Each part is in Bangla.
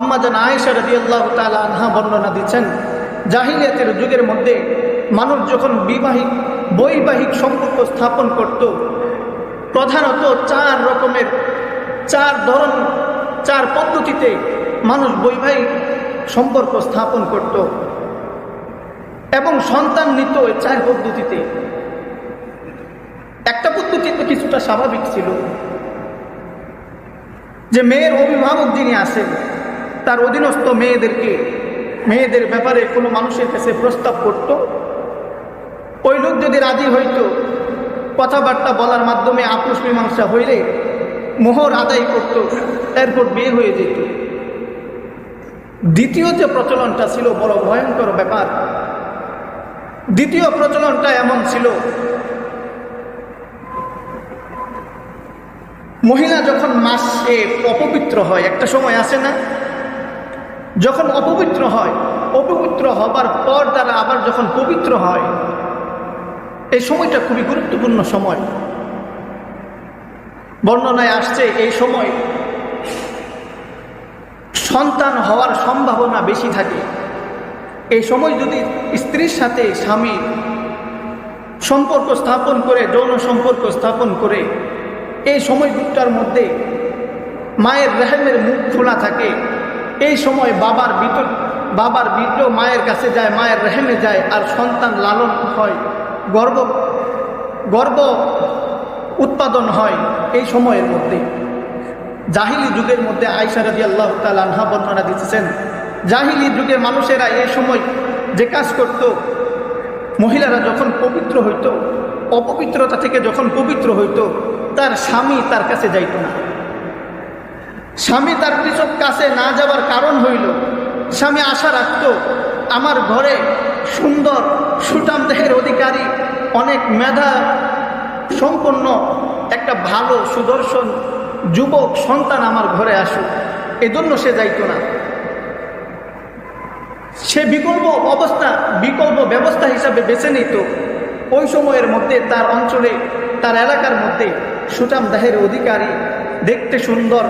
আম্মাজান আয়েশা রাজি আল্লাহ তালা আনহা বর্ণনা দিচ্ছেন, জাহিলিয়াতের যুগের মধ্যে মানুষ যখন বিবাহিক, বৈবাহিক সম্পর্ক স্থাপন করত, প্রধানত চার রকমের, চার ধরন, চার পদ্ধতিতে মানুষ বৈবাহিক সম্পর্ক স্থাপন করত এবং সন্তান নিত এই চার পদ্ধতিতে। একটা পদ্ধতি তো কিছুটা স্বাভাবিক ছিল যে মেয়ের অভিভাবক যিনি আছেন তার অধীনস্থ মেয়েদেরকে, মেয়েদের ব্যাপারে কোনো মানুষের কাছে প্রস্তাব করত। ওই লোক যদি রাজি হইতো, কথাবার্তা বলার মাধ্যমে আপোষ মীমাংসা হইলে মোহর আদায় করত, এরপর বিয়ে হয়ে যেত। দ্বিতীয় যে প্রচলনটা ছিল বড় ভয়ঙ্কর ব্যাপার, দ্বিতীয় প্রচলনটা এমন ছিল, মহিলা যখন মাসে অপবিত্র হয়, একটা সময় আসে না যখন অপবিত্র হয়, অপবিত্র হবার পর তারা আবার যখন পবিত্র হয়, এই সময়টা খুবই গুরুত্বপূর্ণ সময়। বর্ণনায় আসছে এই সময় সন্তান হওয়ার সম্ভাবনা বেশি থাকে। এই সময় যদি স্ত্রীর সাথে স্বামী সম্পর্ক স্থাপন করে, যৌন সম্পর্ক স্থাপন করে, এই সময়টুকটার মধ্যে মায়ের রেহেমের মুখ খোলা থাকে। এই সময় বাবার বিতর বাবার বীর্য মায়ের কাছে যায়, মায়ের রেহেমে যায়, আর সন্তান লালন হয়, গর্ব গর্ব উৎপাদন হয় এই সময়ের মধ্যে। জাহিলি যুগের মধ্যে আয়সা রাজি আল্লাহ তালহা বর্ণনা দিতেছেন, জাহিলি যুগের মানুষেরা এই সময় যে কাজ করত, মহিলারা যখন পবিত্র হইত, অপবিত্রতা থেকে যখন পবিত্র হইত, তার স্বামী তার কাছে যাইত না। স্বামী তার কৃষক কাছে না যাবার কারণ হইল, স্বামী আশা রাখত, আমার ঘরে সুন্দর সুটাম দেহের অধিকারী, অনেক মেধা সম্পন্ন একটা ভালো সুদর্শন যুবক সন্তান আমার ঘরে আসুক, এজন্য সে যাইত না। সে বিকল্প অবস্থা, বিকল্প ব্যবস্থা হিসাবে বেছে নিত। ওই সময়ের মধ্যে তার অঞ্চলে, তার এলাকার মধ্যে সুটাম দেহের অধিকারী দেখতে সুন্দর,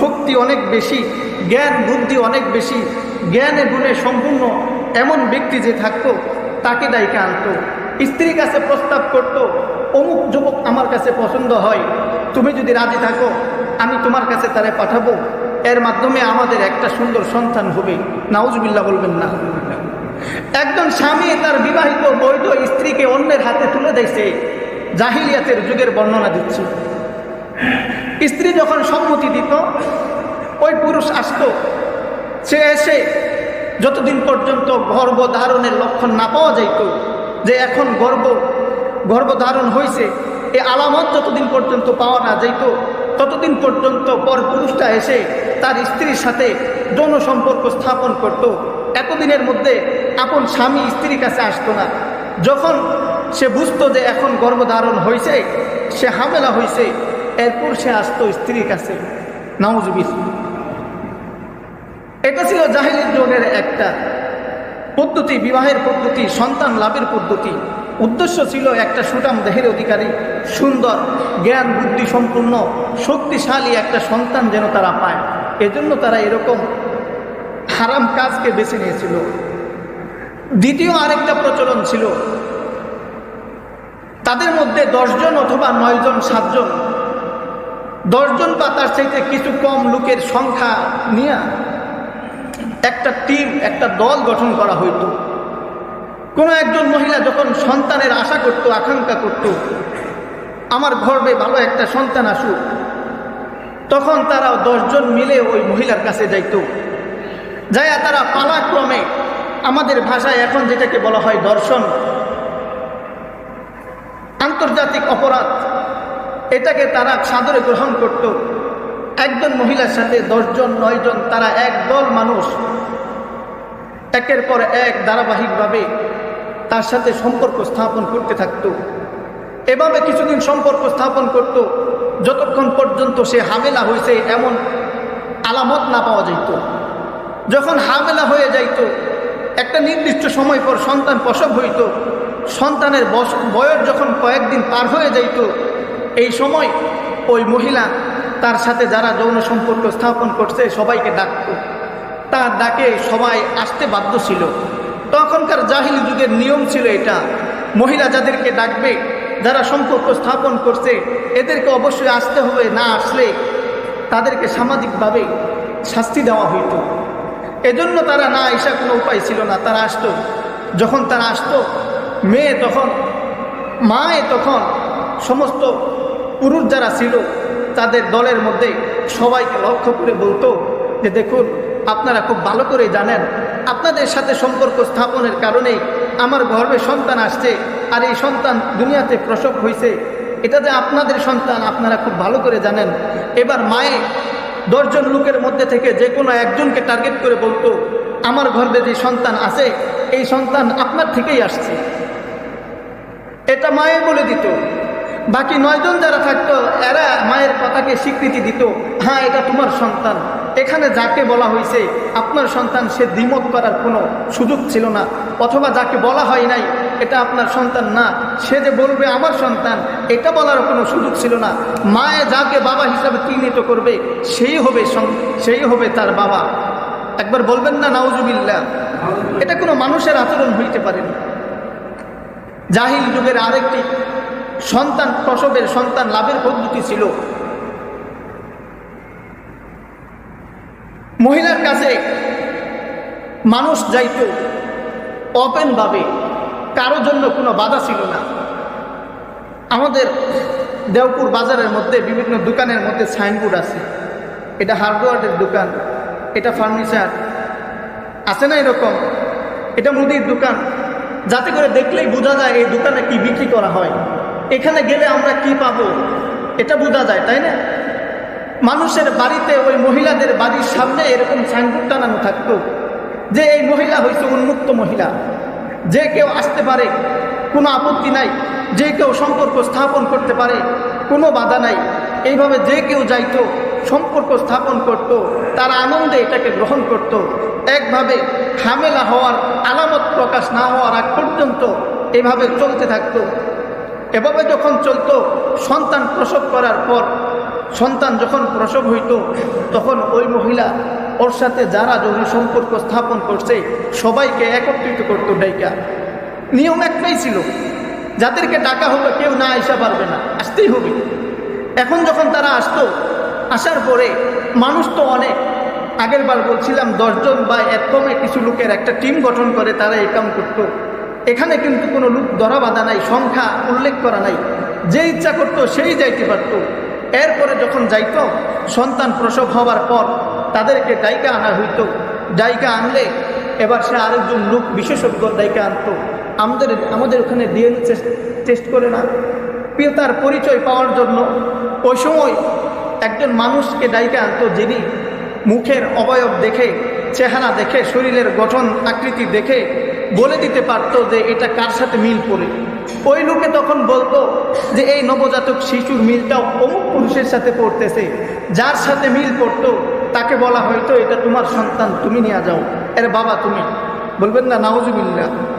শক্তি অনেক বেশি, জ্ঞান, বুদ্ধি অনেক বেশি, জ্ঞানে গুণে সম্পূর্ণ এমন ব্যক্তি যে থাকতো, তাকে ডাইকে আনতো। স্ত্রীর কাছে প্রস্তাব করত, অমুক যুবক আমার কাছে পছন্দ হয়, তুমি যদি রাজি থাকো, আমি তোমার কাছে তারে পাঠাবো। এর মাধ্যমে আমাদের একটা সুন্দর সন্তান হবে। নাউজবিল্লা বলবেন না। একজন স্বামী তার বিবাহিত বৈধ স্ত্রীকে অন্যের হাতে তুলে দিয়েছে, জাহিলিয়াতের যুগের বর্ণনা দিচ্ছে। স্ত্রী যখন সম্মতি দিত, ওই পুরুষ আসত। সে এসে যতদিন পর্যন্ত গর্ভধারণের লক্ষণ না পাওয়া যাইত, যে এখন গর্ভ, গর্ভধারণ হয়েছে এই আলামত যতদিন পর্যন্ত পাওয়া না যাইত, ততদিন পর্যন্ত পর পুরুষটা এসে তার স্ত্রীর সাথে যৌন সম্পর্ক স্থাপন করত। এতদিনের মধ্যে আপন স্বামী স্ত্রীর কাছে আসতো না। যখন সে বুঝতো যে এখন গর্ভধারণ হয়েছে সে হামেলা হয়েছে এরপর সে আসতো স্ত্রীর কাছে নাউজবিস এটা ছিল জাহিলির যুগের একটা পদ্ধতি, বিবাহের পদ্ধতি, সন্তান লাভের পদ্ধতি। উদ্দেশ্য ছিল একটা সুটাম দেহের অধিকারী, সুন্দর, জ্ঞান, বুদ্ধি সম্পূর্ণ, শক্তিশালী একটা সন্তান যেন তারা পায়। এজন্য তারা এরকম হারাম কাজকে বেছে নিয়েছিল। দ্বিতীয় আরেকটা প্রচলন ছিল, তাদের মধ্যে দশজন অথবা নয়জন, সাতজন দশজন বা তার চাইতে কিছু কম লোকের সংখ্যা নিয়ে একটা টিম একটা দল গঠন করা হইতো। কোনো একজন মহিলা যখন সন্তানের আশা করত, আকাঙ্ক্ষা করত, আমার গর্বে ভালো একটা সন্তান আসুক, তখন তারা দশজন মিলে ওই মহিলার কাছে যাইত। যাইয়া তারা পালাক্রমে আমাদের ভাষায় এখন যেটাকে বলা হয় দর্শন, আন্তর্জাতিক অপরাধ এটাকে তারা সাদরে গ্রহণ করত। একজন মহিলার সাথে দশজন, নয়জন, তারা এক দল মানুষ। একের পর এক ধারাবাহিকভাবে তার সাথে সম্পর্ক স্থাপন করতে থাকতো। এভাবে কিছুদিন সম্পর্ক স্থাপন করত, যতক্ষণ পর্যন্ত সে হামেলা হয়েছে এমন আলামত না পাওয়া যাইত যখন হামেলা হয়ে যাইত, একটা নির্দিষ্ট সময় পর সন্তান প্রসব হইত। সন্তানের বয়স যখন কয়েকদিন পার হয়ে যাইত এই সময় ওই মহিলা তার সাথে যারা যৌন সম্পর্ক স্থাপন করছে, সবাইকে ডাকত। তার ডাকে সবাই আসতে বাধ্য ছিল। তখনকার জাহিল যুগের নিয়ম ছিল এটা। মহিলা যাদেরকে ডাকবে, যারা সম্পর্ক স্থাপন করছে, এদেরকে অবশ্যই আসতে হবে, না আসলে তাদেরকে সামাজিকভাবে শাস্তি দেওয়া হইত। এজন্য তারা না আসা কোনো উপায় ছিল না, তারা আসতো। যখন তারা আসতো, মেয়ে তখন, মায়ে তখন সমস্ত পুরুষ যারা ছিল, তাদের দলের মধ্যে সবাইকে লক্ষ্য করে বলতো যে দেখুন, আপনারা খুব ভালো করে জানেন, আপনাদের সাথে সম্পর্ক স্থাপনের কারণেই আমার গর্ভে সন্তান আসছে, আর এই সন্তান দুনিয়াতে প্রসব হয়েছে। এটা যে আপনাদের সন্তান, আপনারা খুব ভালো করে জানেন। এবার মায়ে দশজন লোকের মধ্যে থেকে যে কোনো একজনকে টার্গেট করে বলতো, আমার গর্ভে যে সন্তান আছে, এই সন্তান আপনার থেকেই আসছে। এটা মায়ের বলে দিত। বাকি নয়জন যারা থাকতো, এরা মায়ের কথাকে স্বীকৃতি দিত। হ্যাঁ এটা তোমার সন্তান। এখানে যাকে বলা হয়েছে আপনার সন্তান সে দ্বিমত করার কোনো সুযোগ ছিল না। অথবা যাকে বলা হয় নাই, এটা আপনার সন্তান না। সে যে বলবে আমার সন্তান, এটা বলার কোনো সুযোগ ছিল না। মায়ে যাকে বাবা হিসাবে চিহ্নিত করবে, সেই হবে সেই হবে তার বাবা। একবার বলবেন না নাউজুবিল্লা এটা কোনো মানুষের আচরণ হইতে পারে না। জাহিল যুগের আরেকটি সন্তান প্রসবের, সন্তান লাভের পদ্ধতি ছিল। মহিলার কাছে মানুষ যাইত ওপেনভাবে কারও জন্য কোনো বাধা ছিল না। আমাদের দেওপুর বাজারের মধ্যে বিভিন্ন দোকানের মধ্যে সাইনবোর্ড আছে। এটা হার্ডওয়ারের দোকান, এটা ফার্নিচার, আছে না এরকম? এটা মুদির দোকান। যাতে করে দেখলেই বোঝা যায় এই দোকানে কি বিক্রি করা হয়। এখানে গেলে আমরা কি পাব? এটা বোঝা যায়, তাই না? মানুষের বাড়িতে ওই মহিলাদের বাড়ির সামনে এরকম সাইনবোর্ড টানানো থাকতো যে এই মহিলা হয়েছে উন্মুক্ত মহিলা। যে কেউ আসতে পারে, কোনো আপত্তি নাই। যে কেউ সম্পর্ক স্থাপন করতে পারে, কোনো বাধা নাই। এইভাবে যে কেউ যাইতো, সম্পর্ক স্থাপন করত, তারা আনন্দে এটাকে গ্রহণ করত। একভাবে হামেলা হওয়ার, আলামত প্রকাশ না হওয়ার আগ পর্যন্ত এভাবে চলতে থাকতো। এভাবে যখন চলতো, সন্তান প্রসব করার পর, সন্তান যখন প্রসব হইত, তখন ওই মহিলা ওর সাথে যারা জরুরি সম্পর্ক স্থাপন করছে, সবাইকে একত্রিত করতো ডাইকা। নিয়ম একটাই ছিল, যাদেরকে ডাকা হলো কেউ না আসা পারবে না, আসতেই হবে। এখন যখন তারা আসতো, আসার পরে মানুষ তো অনেক। আগের বার বলছিলাম, দশজন বা এর কমে কিছু লোকের একটা টিম গঠন করে তারা এই কাম করতো। এখানে কিন্তু কোনো লোক ধরা বাঁধা নাই, সংখ্যা উল্লেখ করা নাই। যে ইচ্ছা করতো সেই যাইতে পারত। এরপরে যখন যাইত, সন্তান প্রসব হওয়ার পর তাদেরকে ডাইকা আনা হইত। ডাইকা আনলে এবার সে আরেকজন লোক বিশেষজ্ঞ ডাইকা আনতো। আমাদের আমাদের ওখানে ডিএনএ টেস্ট করে না। পিতার পরিচয় পাওয়ার জন্য ওই সময় একজন মানুষকে ডাইকা আনতো যিনি মুখের অবয়ব দেখে, চেহারা দেখে, শরীরের গঠন, আকৃতি দেখে বলে দিতে পারতো যে এটা কার সাথে মিল পড়ে? ওই লোকে তখন বলতো যে এই নবজাতক শিশুর মিলটাও অমুক পুরুষের সাথে পড়তেছে। যার সাথে মিল পড়তো, তাকে বলা হয়তো, এটা তোমার সন্তান, তুমি নিয়ে যাও। এর বাবা তুমি। বলবেন না নাউজুবিল্লা